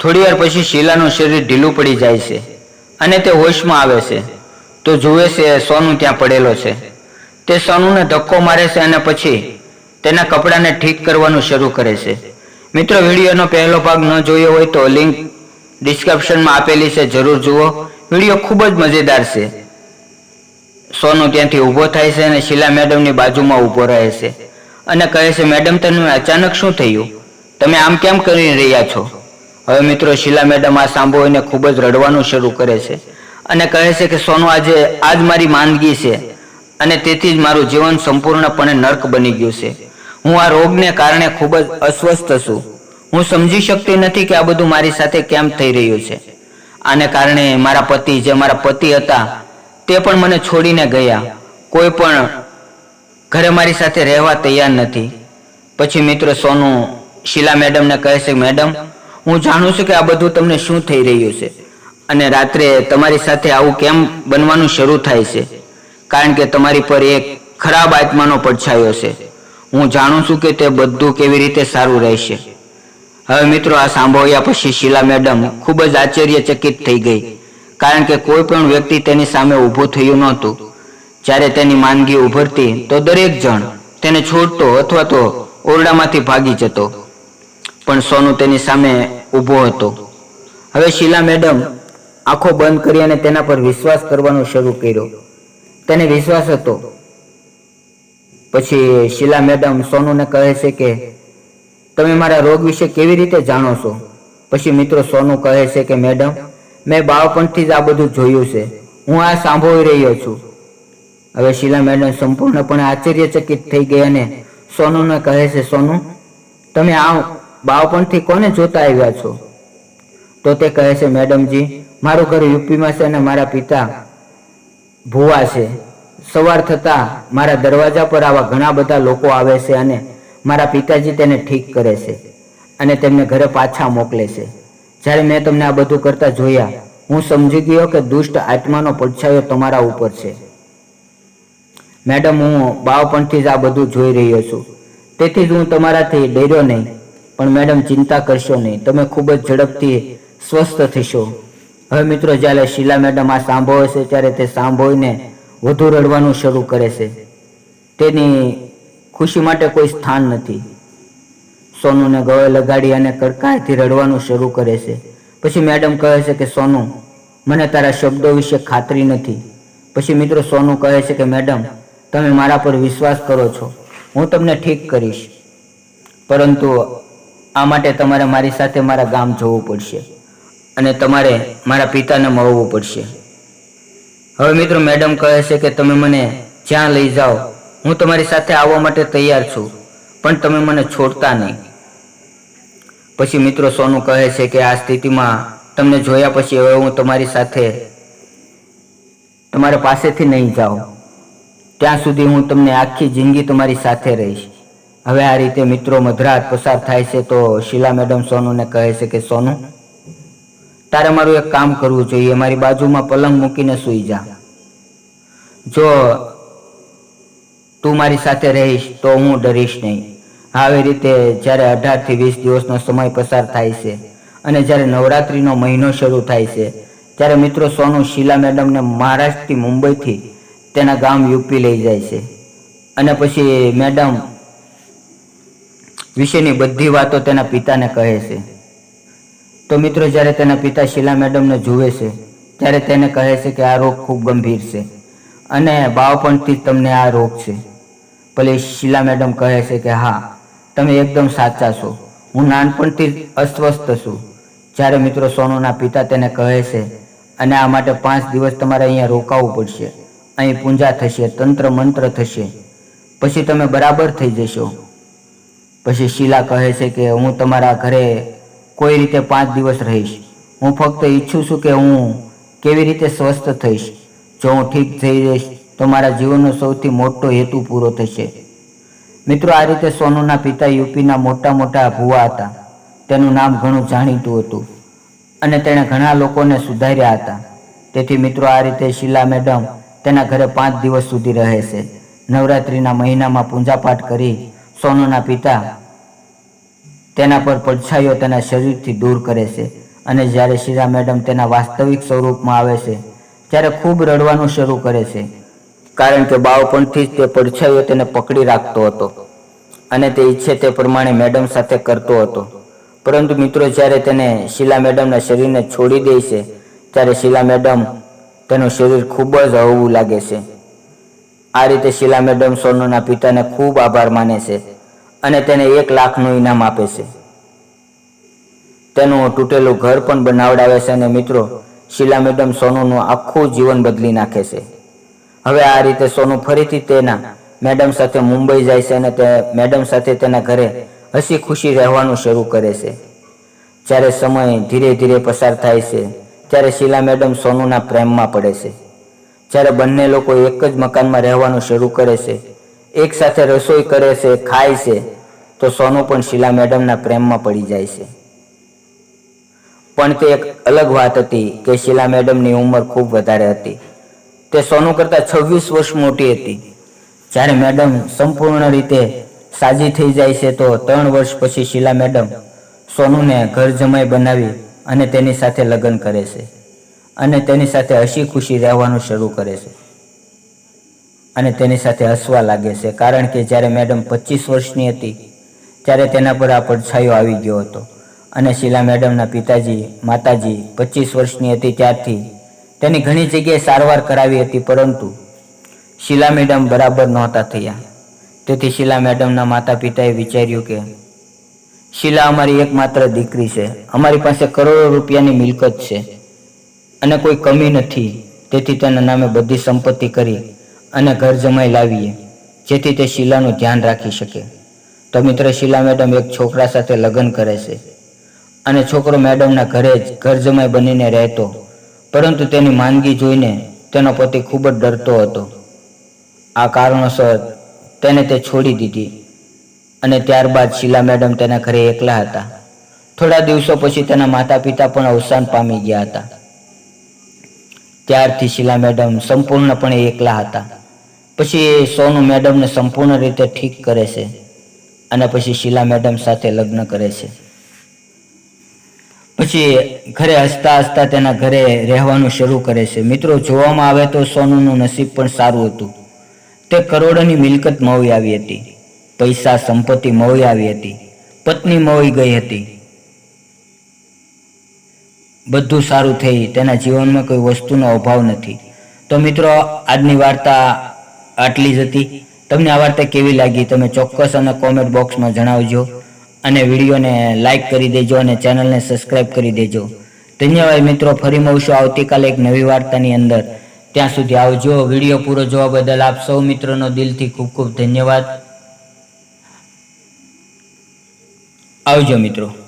થોડી વાર પછી શીલાનું શરીર ઢીલું પડી જાય છે અને તે હોશમાં આવે છે. તો જુએ છે સોનું ત્યાં પડેલો છે. તે સોનુને ધક્કો મારે છે અને પછી તેના કપડાને ઠીક કરવાનું શરૂ કરે છે. મિત્રો, વિડીયોનો પહેલો ભાગ ન જોયો હોય તો લિંક ડિસ્ક્રિપ્શનમાં આપેલી છે. જરૂર જુઓ. વીડિયો ખૂબ જ મજેદાર છે. સોનું ત્યાંથી ઊભો થાય છે અને શીલા મેડમની બાજુમાં ઊભો રહે છે. અને કહે છે, મેડમ, તને અચાનક શું થયું? તમે આમ કેમ કરી રહ્યા છો? હવે મિત્રો શીલા મેડમ આ સાંભળીને ખૂબ જ રડવાનું શરૂ કરે છે અને કહે છે કે, સોનું, આજે, આજ મારી માંદગી છે અને તેથી જ મારું જીવન સંપૂર્ણપણે નર્ક બની ગયું છે. હું આ રોગને કારણે ખૂબ જ અસ્વસ્થ છું. હું સમજી શકતી નથી કે આ બધું મારી સાથે કેમ થઈ રહ્યું છે. આને કારણે મારા પતિ, જે મારા પતિ હતા, તે પણ મને છોડીને ગયા. કોઈ પણ ઘરે મારી સાથે રહેવા તૈયાર નથી. પછી મિત્ર સોનું શીલા મેડમને કહે છે, મેડમ હું જાણું છું કે આ બધું તમને શું થઈ રહ્યું છે? અને રાત્રે તમારી સાથે આવું કેમ બનવાનું શરૂ થાય છે? કારણ કે તમારી પર એક ખરાબ આત્માનો પડછાયો છે. હું જાણું છું કે તે બધું કેવી રીતે સારું રહેશે. હવે મિત્રો, આ સાંભળ્યા પછી શીલા મેડમ ખૂબ જ આશ્ચર્યચકિત થઈ ગઈ. કારણ કે કોઈ પણ વ્યક્તિ તેની સામે ઊભું થયું નહોતું. જ્યારે તેની માંદગી ઉભરતી, તો દરેક જણ તેને છોડતો અથવા તો ઓરડામાંથી ભાગી જતો. પણ સોનું તેની સામે ઊભો હતો. હવે શીલા મેડમ આંખો બંધ કરી અને તેના પર વિશ્વાસ કરવાનો શરૂ કર્યો. તેને વિશ્વાસ હતો. પછી શીલા મેડમ સોનુને કહે છે કે, તમે મારા રોગ વિશે કેવી રીતે જાણો છો? પછી મિત્રો સોનું કહે છે કે, મેડમ, મેં બાળપણથી જ આ બધું જોયું છે. હું આ સાંભળી રહ્યો છું. હવે શીલા મેડમ સંપૂર્ણપણે આશ્ચર્યચકિત થઈ ગઈ અને સોનુને કહે છે, સોનું, તમે આ બાળપણથી કોને જોતા આવ્યા છો? તો તે કહે છે, મેડમજી, મારું ઘર યુપીમાં છે અને મારા પિતા ભુવા છે. સવાર થતાં મારા દરવાજા પર આવા ઘણા બધા લોકો આવે છે અને મારા પિતાજી તેને ઠીક કરે છે અને તેમને ઘરે પાછા મોકલે છે. જ્યારે મેં તમને આ બધું કરતા જોયા, હું સમજી ગયો કે દુષ્ટ આત્માનો પડછાયો તમારા ઉપર છે. મેડમ, હું બાવપણથી જ આ બધું જોઈ રહ્યો છું. તેથી જ હું તમારાથી ડર્યો નહીં. પણ મેડમ, ચિંતા કરશો નહીં. તમે ખૂબ જ ઝડપથી સ્વસ્થ થશો. હવે મિત્રો, જ્યારે શીલા મેડમ આ સાંભળે છે ત્યારે તે સાંભળીને વધુ રડવાનું શરૂ કરે છે. તેની ખુશી માટે કોઈ સ્થાન નથી. સોનુને ગળે લગાડી અને કડકાઈથી રડવાનું શરૂ કરે છે. પછી મેડમ કહે છે કે, સોનુ, મને તારા શબ્દો વિશે ખાતરી નથી. પછી મિત્રો, સોનુ કહે છે કે, મેડમ, તમે મારા પર વિશ્વાસ કરો છો. હું તમને ઠીક કરીશ. પરંતુ આ માટે તમારે મારી સાથે મારા ગામ જવું પડશે અને તમારે મારા પિતાને મળવું પડશે. હવે મિત્રો મેડમ કહે છે કે તમે મને જ્યાં લઈ જાઓ, હું તમારી સાથે આવવા માટે તૈયાર છું, પણ તમે મને છોડતા નહીં. પછી મિત્રો સોનું કહે છે કે આ સ્થિતિમાં તમને જોયા પછી હવે હું તમારી સાથે તમારા પાસેથી નહીં જાઉં. ત્યાં સુધી હું તમને આખી જિંદગી તમારી સાથે રહીશ. હવે આ રીતે મિત્રો મધરાત પસાર થાય છે તો શીલા મેડમ સોનુને કહે છે કે, સોનું, તારે મારું એક કામ કરવું જોઈએ. મારી બાજુમાં પલંગ મૂકીને સૂઈ જા. જો તું મારી સાથે રહીશ તો હું ડરીશ નહીં. આવી રીતે જ્યારે અઢારથી વીસ દિવસનો સમય પસાર થાય છે અને જ્યારે નવરાત્રિનો મહિનો શરૂ થાય છે, ત્યારે મિત્રો સોનું શીલા મેડમને મહારાષ્ટ્રથી મુંબઈથી તેના ગામ યુપી લઈ જાય છે. અને પછી મેડમ વિશેની બધી વાતો તેના પિતાને કહે છે. તો મિત્રો, જ્યારે તેના પિતા શીલા મેડમને જુએ છે, ત્યારે તેને કહે છે કે આ રોગ ખૂબ ગંભીર છે અને બાળપણથી જ તમને આ રોગ છે. ભલે શીલા મેડમ કહે છે કે હા, તમે એકદમ સાચા છો. હું નાનપણથી જ અસ્વસ્થ છું. જ્યારે મિત્રો સોનુના પિતા તેને કહે છે, અને આ માટે પાંચ દિવસ તમારે અહીંયા રોકાવું પડશે. અહીં પૂંજા થશે, તંત્ર મંત્ર થશે. પછી તમે બરાબર થઈ જશો. પછી શીલા કહે છે કે હું તમારા ઘરે કોઈ રીતે પાંચ દિવસ રહીશ. હું ફક્ત ઈચ્છું છું કે હું કેવી રીતે સ્વસ્થ થઈશ. જો હું ઠીક થઈ જઈશ, તો મારા જીવનનો સૌથી મોટો હેતુ પૂરો થશે. મિત્રો, આ રીતે સોનુના પિતા યુપીના મોટા મોટા ભુવા હતા. તેનું નામ ઘણું જાણીતું હતું. અને તેણે ઘણા લોકોને સુધાર્યા હતા. તેથી મિત્રો, આ રીતે શીલા મેડમ તેના ઘરે પાંચ દિવસ સુધી રહે છે. નવરાત્રિના મહિનામાં પૂજાપાઠ કરી સોનુના પિતા તેના પર પડછાયો તેના શરીરથી દૂર કરે છે અને જ્યારે શીલા મેડમ તેના વાસ્તવિક સ્વરૂપમાં આવે છે, ત્યારે ખૂબ રડવાનું શરૂ કરે છે, કારણ કે બાળપણથી જ તે પડછાયો તેને પકડી રાખતો હતો અને તે ઈચ્છે તે પ્રમાણે મેડમ સાથે કરતો હતો. પરંતુ મિત્રો, જ્યારે તેને શીલા મેડમના શરીરને છોડી દે છે, ત્યારે શીલા મેડમ તેનું શરીર ખૂબ જ હળવું લાગે છે. આ રીતે શીલા મેડમ સોનુના પિતાને ખૂબ આભાર માને છે અને તેને એક લાખનું ઇનામ આપે છે. તેનું તૂટેલું ઘર પણ બનાવડાવે છે અને મિત્રો, શીલા મેડમ સોનુનું આખું જીવન બદલી નાખે છે. હવે આ રીતે સોનુ ફરીથી તેના મેડમ સાથે મુંબઈ જાય છે અને તે મેડમ સાથે તેના ઘરે હસી ખુશી રહેવાનું શરૂ કરે છે. જ્યારે સમય ધીરે ધીરે પસાર થાય છે, ત્યારે શીલા મેડમ સોનુના પ્રેમમાં પડે છે. જ્યારે બંને લોકો એક જ મકાનમાં રહેવાનું શરૂ કરે છે, એક સાથે રસોઈ કરે છે, ખાય છે, તો સોનું પણ શીલા મેડમના પ્રેમમાં પડી જાય છે. પણ તે એક અલગ વાત હતી કે શીલા મેડમની ઉંમર ખૂબ વધારે હતી. તે સોનું કરતાં છવ્વીસ વર્ષ મોટી હતી. જ્યારે મેડમ સંપૂર્ણ રીતે સાજી થઈ જાય છે, તો ત્રણ વર્ષ પછી શીલા મેડમ સોનુને ઘર જમાઈ બનાવી અને તેની સાથે લગ્ન કરે છે. અને તેની સાથે હસી ખુશી રહેવાનું શરૂ કરે છે. અને તેની સાથે હસવા લાગે છે, કારણ કે જ્યારે મેડમ પચીસ વર્ષની હતી, ત્યારે તેના પર આ પડછાયો આવી ગયો હતો. અને શીલા મેડમના પિતાજી, માતાજી પચીસ વર્ષની હતી ત્યારથી તેની ઘણી જગ્યાએ સારવાર કરાવી હતી, પરંતુ શીલા મેડમ બરાબર નહોતા થયા. તેથી શીલા મેડમના માતા પિતાએ વિચાર્યું કે શીલા અમારી એકમાત્ર દીકરી છે. અમારી પાસે કરોડો રૂપિયાની મિલકત છે. અને કોઈ કમી નથી. તેથી તેના નામે બધી સંપત્તિ કરી અને ઘર જમાઈ લાવીએ, જેથી તે શીલાનું ધ્યાન રાખી શકે. તો મિત્ર, શીલા મેડમ એક છોકરા સાથે લગ્ન કરે છે અને છોકરો મેડમના ઘરે જ ઘર જમાઈ બનીને રહેતો. પરંતુ તેની માંદગી જોઈને તેનો પતિ ખૂબ જ ડરતો હતો. આ કારણોસર તેને તે છોડી દીધી અને ત્યારબાદ શીલા મેડમ તેના ઘરે એકલા હતા. થોડા દિવસો પછી તેના માતા પિતા પણ અવસાન પામી ગયા હતા. ત્યારથી શીલા મેડમ સંપૂર્ણપણે એકલા હતા. પછી એ સોનુ મેડમને સંપૂર્ણ રીતે ઠીક કરે છે અને પછી શીલા મેડમ સાથે લગ્ન કરે છે. પછી ઘરે હસતા હસતા તેના ઘરે રહેવાનું શરૂ કરે છે. મિત્રો, જોવામાં આવે તો સોનુનું નસીબ પણ સારું હતું. તે કરોડોની મિલકત મળી આવી હતી. પૈસા, સંપત્તિ મળી આવી હતી. પત્ની મળી ગઈ હતી. બધું સારું થઈ, તેના જીવનમાં કોઈ વસ્તુનો અભાવ નથી. તો મિત્રો, આજની વાર્તા આટલી જ હતી. તમને આ વાર્તા કેવી લાગી તમે ચોક્કસ અને કોમેન્ટ બોક્સમાં જણાવજો. અને વિડીયોને લાઈક કરી દેજો અને ચેનલને સબસ્ક્રાઈબ કરી દેજો. ધન્યવાદ મિત્રો, ફરી મળશું આવતીકાલે એક નવી વાર્તાની અંદર. ત્યાં સુધી આવજો. વીડિયો પૂરો જોવા બદલ આપ સૌ મિત્રોનો દિલથી ખૂબ ખૂબ ધન્યવાદ. આવજો મિત્રો.